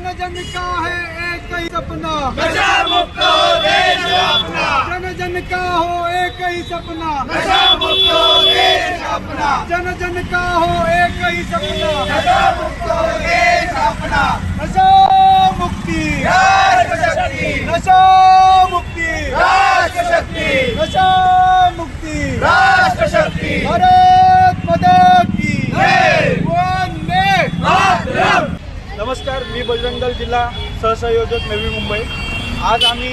जन जन का है एक ही सपना। नशा मुक्त देश अपना। जन जन का हो एक ही सपना। नशा मुक्त देश अपना। जन जन का हो एक ही सपना। नशा मुक्त देश अपना नशा मुक्ती राष्ट्रशक्ती नशा मुक्ती राष्ट्रशक्ती नशा मुक्ती राष्ट्रशक्ती भारत माता की जय. वंदे मातरम नमस्कार मी बजरंग दल जिल्हा सहसंयोजक नवी मुंबई. आज आम्ही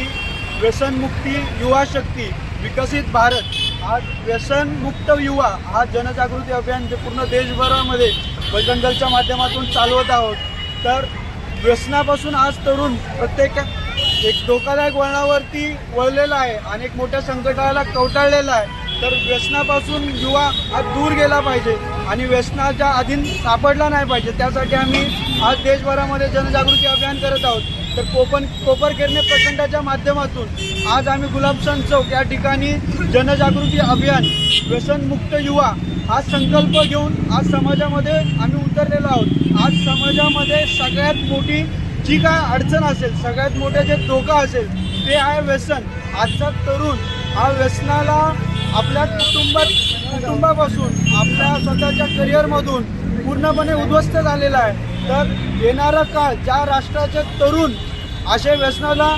व्यसनमुक्ती युवा शक्ती विकसित भारत आज व्यसनमुक्त युवा हा जनजागृती अभियान जे पूर्ण देशभरामध्ये बजरंग दलच्या माध्यमातून चालवत आहोत. तर व्यसनापासून आज तरुण प्रत्येक एक धोकादायक वळणावरती वळलेला आहे आणि एक मोठ्या संकटाला कवटाळलेला आहे. तर व्यसनापासून युवा हा दूर गेला पाहिजे. आणि व्यसनाच्या अधीन सापडला नाही पाहिजे. त्यासाठी आम्ही आज देशभरामध्ये जनजागृती अभियान करत आहोत. तर कोपन कोपरखेरणे प्रखंडाच्या माध्यमातून आज आम्ही गुलाबसन चौक या ठिकाणी जनजागृती अभियान व्यसनमुक्त युवा हा संकल्प घेऊन आज समाजामध्ये आम्ही उतरलेलो आहोत. आज समाजामध्ये सगळ्यात मोठी जी काय अडचण असेल सगळ्यात मोठे जे धोका असेल ते आहे व्यसन. आजचा तरुण हा व्यसनाला आपल्या कुटुंबात कुटुंबापासून आपल्या स्वतःच्या करिअरमधून पूर्णपणे उद्ध्वस्त झालेला आहे. तर येणारा काळ ज्या राष्ट्राचे तरुण असे व्यसनाला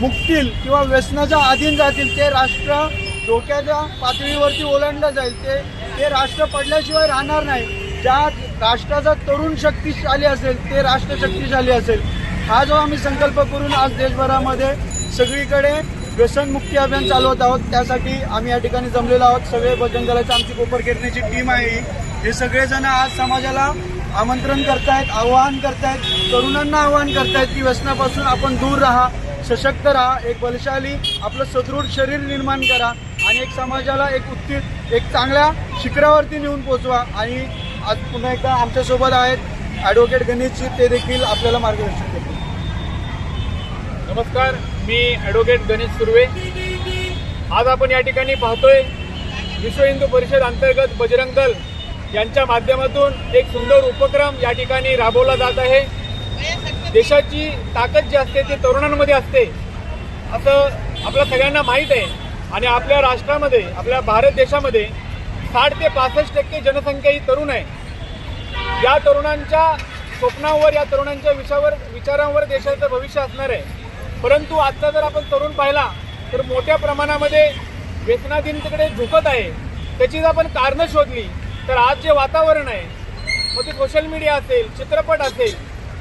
मुकतील किंवा व्यसनाच्या अधीन जातील ते राष्ट्र धोक्याच्या पातळीवरती ओलांडलं जाईल. ते ते राष्ट्र पडल्याशिवाय राहणार नाही. ज्या राष्ट्राचा तरुण शक्तिशाली असेल ते राष्ट्र शक्तिशाली असेल. हा जो आम्ही संकल्प करून आज देशभरामध्ये सगळीकडे व्यसनमुक्ती अभियान चालवत आहोत. त्यासाठी आम्ही या ठिकाणी जमलेलो आहोत. सगळे बजरंग दलाची आमची कोपरखेरणेची टीम आहे हे. सगळेजण आज समाजाला आमंत्रण करतायत आवाहन करतायत तरुणांना आवाहन करतायत की व्यसनापासून आपण दूर राहा सशक्त राहा एक बलशाली आपलं सदृढ शरीर निर्माण करा आणि एक समाजाला एक उत्तीत एक चांगल्या शिखरावरती नेऊन पोचवा. आणि आज पुन्हा एकदा आमच्यासोबत आहेत ॲडव्होकेट गणेशजी ते देखील आपल्याला मार्गदर्शन करतील. नमस्कार मी ॲडव्होकेट गणेश सुर्वे. आज आपण या ठिकाणी पाहतोय विश्व हिंदू परिषद अंतर्गत बजरंग दल यांच्या माध्यमातून एक सुंदर उपक्रम या ठिकाणी राबवला जात आहे. देशाची ताकद जी असते ती तरुणांमध्ये असते. असं आपल्या सगळ्यांना माहीत आहे. आणि आपल्या राष्ट्रामध्ये आपल्या भारत देशामध्ये साठ ते पासष्ट टक्के जनसंख्या ही तरुण आहे. या तरुणांच्या स्वप्नांवर या तरुणांच्या विषयावर विचारांवर देशाचं भविष्य असणार आहे. परंतु आजचा जर आपण तरुण पाहिला तर मोठ्या प्रमाणामध्ये व्यसनाधीनतेकडे झुकत आहे. त्याची जर आपण कारणं शोधली. तर आज जे वातावरण आहे मग ते सोशल मीडिया असेल चित्रपट असेल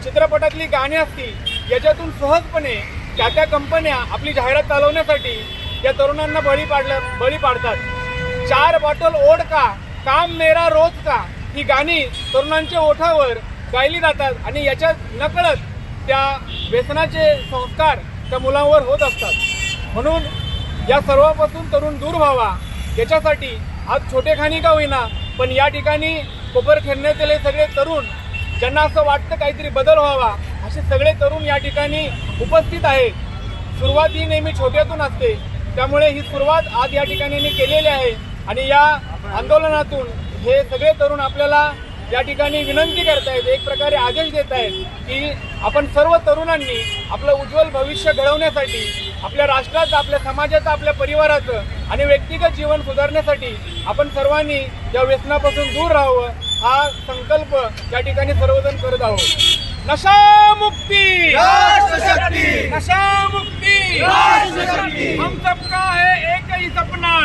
चित्रपटातली गाणी असतील याच्यातून सहजपणे त्या त्या कंपन्या आपली जाहिरात चालवण्यासाठी या तरुणांना बळी पाडल्या बळी पाडतात. चार बॉटल ओढ का काम मेरा रोज का ही गाणी तरुणांच्या ओठावर गायली जातात आणि याच्यात नकळत त्या व्यसनाचे संस्कार त्या मुलांवर होत असतात. म्हणून या सर्वापासून तरुण दूर व्हावा याच्यासाठी आज छोटेखानी का होईना पण या ठिकाणी कोपर खेळण्यातले सगळे तरुण ज्यांना असं वाटतं काहीतरी बदल व्हावा असे सगळे तरुण या ठिकाणी उपस्थित आहेत. सुरुवात ही नेहमी छोट्यातून असते. त्यामुळे ही सुरुवात आज या ठिकाणी मी केलेली आहे आणि या आंदोलनातून हे सगळे तरुण आपल्याला या ठिकाणी विनंती करतायत एक प्रकारे आदेश देत आहेत की आपण सर्व तरुणांनी आपलं उज्ज्वल भविष्य घडवण्यासाठी आपल्या राष्ट्राचं आपल्या समाजाचं आपल्या परिवाराचं आणि व्यक्तिगत जीवन सुधारण्यासाठी आपण सर्वांनी या व्यसनापासून दूर राहावं हा संकल्प या ठिकाणी सर्वजण करत आहोत. नशा मुक्ती! राष्ट्रशक्ती! नशा मुक्ती! राष्ट्रशक्ती! हम सबका है एक ही सपना!